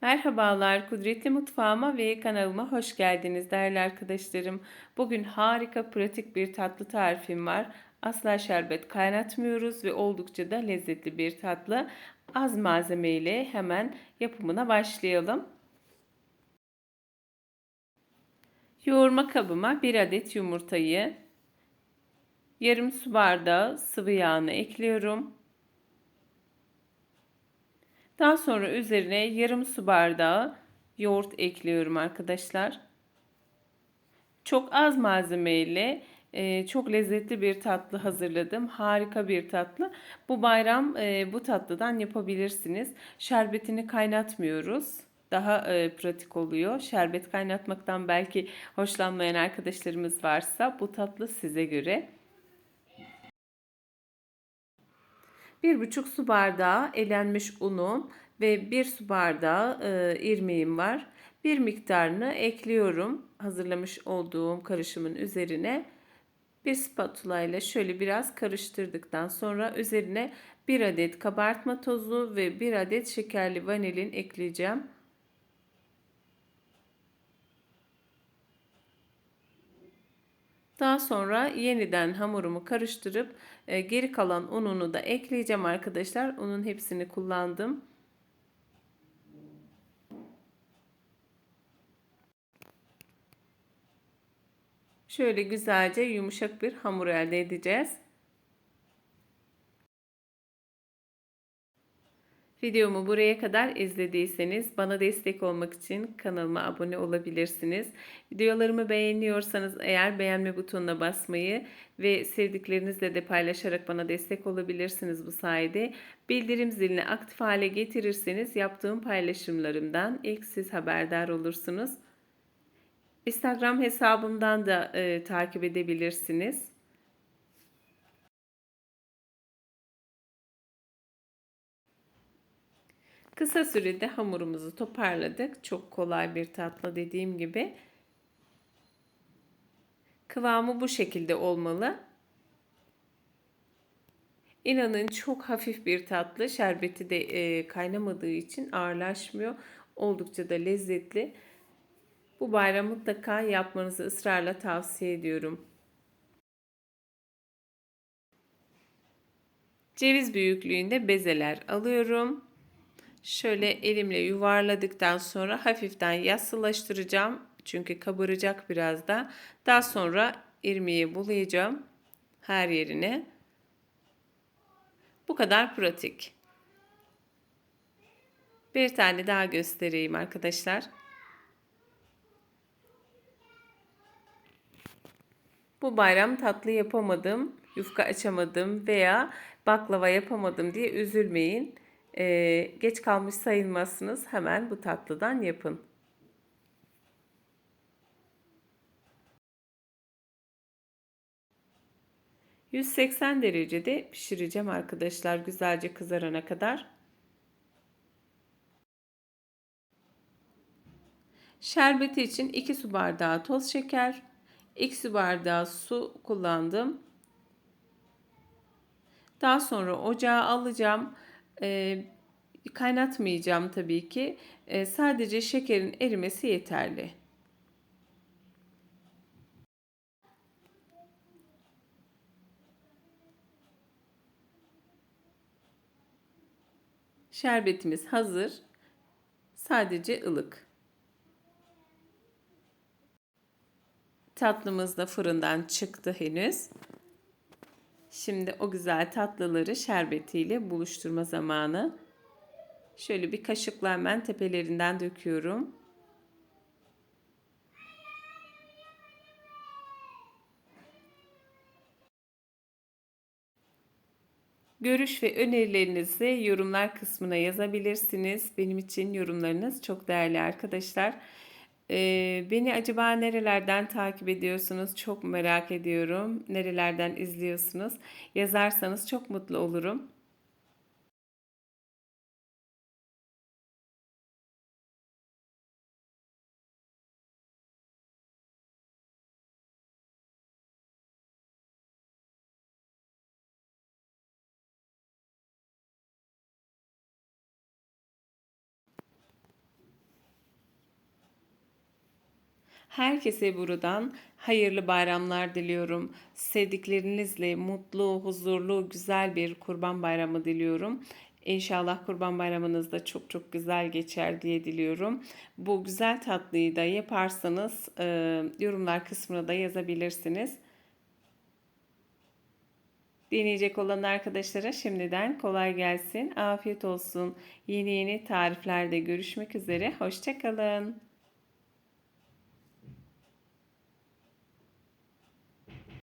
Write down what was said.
Merhabalar, Kudretli Mutfağıma ve kanalıma hoş geldiniz değerli arkadaşlarım. Bugün harika pratik bir tatlı tarifim var. Asla şerbet kaynatmıyoruz ve oldukça da lezzetli bir tatlı. Az malzeme ile hemen yapımına başlayalım. Yoğurma kabıma 1 adet yumurtayı, yarım su bardağı sıvı yağını ekliyorum. Daha sonra üzerine yarım su bardağı yoğurt ekliyorum arkadaşlar. Çok az malzeme ile e, çok lezzetli bir tatlı hazırladım. Harika bir tatlı. Bu bayram e, bu tatlıdan yapabilirsiniz. Şerbetini kaynatmıyoruz. Daha e, pratik oluyor. Şerbet kaynatmaktan belki hoşlanmayan arkadaşlarımız varsa bu tatlı size göre. 1,5 su bardağı elenmiş unum ve 1 su bardağı e, irmiğim var. Bir miktarını ekliyorum hazırlamış olduğum karışımın üzerine. Bir spatula ile şöyle biraz karıştırdıktan sonra üzerine 1 adet kabartma tozu ve 1 adet şekerli vanilin ekleyeceğim. Daha sonra yeniden hamurumu karıştırıp e, geri kalan ununu da ekleyeceğim arkadaşlar. Unun hepsini kullandım. Şöyle güzelce yumuşak bir hamur elde edeceğiz. Videomu buraya kadar izlediyseniz bana destek olmak için kanalıma abone olabilirsiniz. Videolarımı beğeniyorsanız eğer beğenme butonuna basmayı ve sevdiklerinizle de paylaşarak bana destek olabilirsiniz bu sayede. Bildirim zilini aktif hale getirirseniz yaptığım paylaşımlarımdan ilk siz haberdar olursunuz. Instagram hesabımdan da e, takip edebilirsiniz. Kısa sürede hamurumuzu toparladık. Çok kolay bir tatlı dediğim gibi. Kıvamı bu şekilde olmalı. İnanın çok hafif bir tatlı. Şerbeti de e, kaynamadığı için ağırlaşmıyor. Oldukça da lezzetli. Bu bayram mutlaka yapmanızı ısrarla tavsiye ediyorum. Ceviz büyüklüğünde bezeler alıyorum. Şöyle elimle yuvarladıktan sonra hafiften yassılaştıracağım. Çünkü kabaracak biraz da. Daha sonra irmiği bulayacağım her yerine. Bu kadar pratik. Bir tane daha göstereyim arkadaşlar. Bu bayram tatlı yapamadım, yufka açamadım veya baklava yapamadım diye üzülmeyin. Ee, geç kalmış sayılmazsınız. Hemen bu tatlıdan yapın. ...180 derecede pişireceğim arkadaşlar güzelce kızarana kadar. Şerbeti için 2 su bardağı toz şeker, 2 su bardağı su kullandım. Daha sonra ocağa alacağım. E, kaynatmayacağım tabii ki. E, sadece şekerin erimesi yeterli. Şerbetimiz hazır. Sadece ılık. Tatlımız da fırından çıktı henüz. Şimdi o güzel tatlıları şerbetiyle buluşturma zamanı. Şöyle bir kaşıkla hemen tepelerinden döküyorum. Görüş ve önerilerinizi yorumlar kısmına yazabilirsiniz. Benim için yorumlarınız çok değerli arkadaşlar. Ee, beni acaba nerelerden takip ediyorsunuz? Çok merak ediyorum. Nerelerden izliyorsunuz? Yazarsanız çok mutlu olurum. Herkese buradan hayırlı bayramlar diliyorum. Sevdiklerinizle mutlu, huzurlu, güzel bir kurban bayramı diliyorum. İnşallah kurban bayramınız da çok çok güzel geçer diye diliyorum. Bu güzel tatlıyı da yaparsanız e, yorumlar kısmına da yazabilirsiniz. Deneyecek olan arkadaşlara şimdiden kolay gelsin, afiyet olsun. Yeni yeni tariflerde görüşmek üzere, hoşçakalın.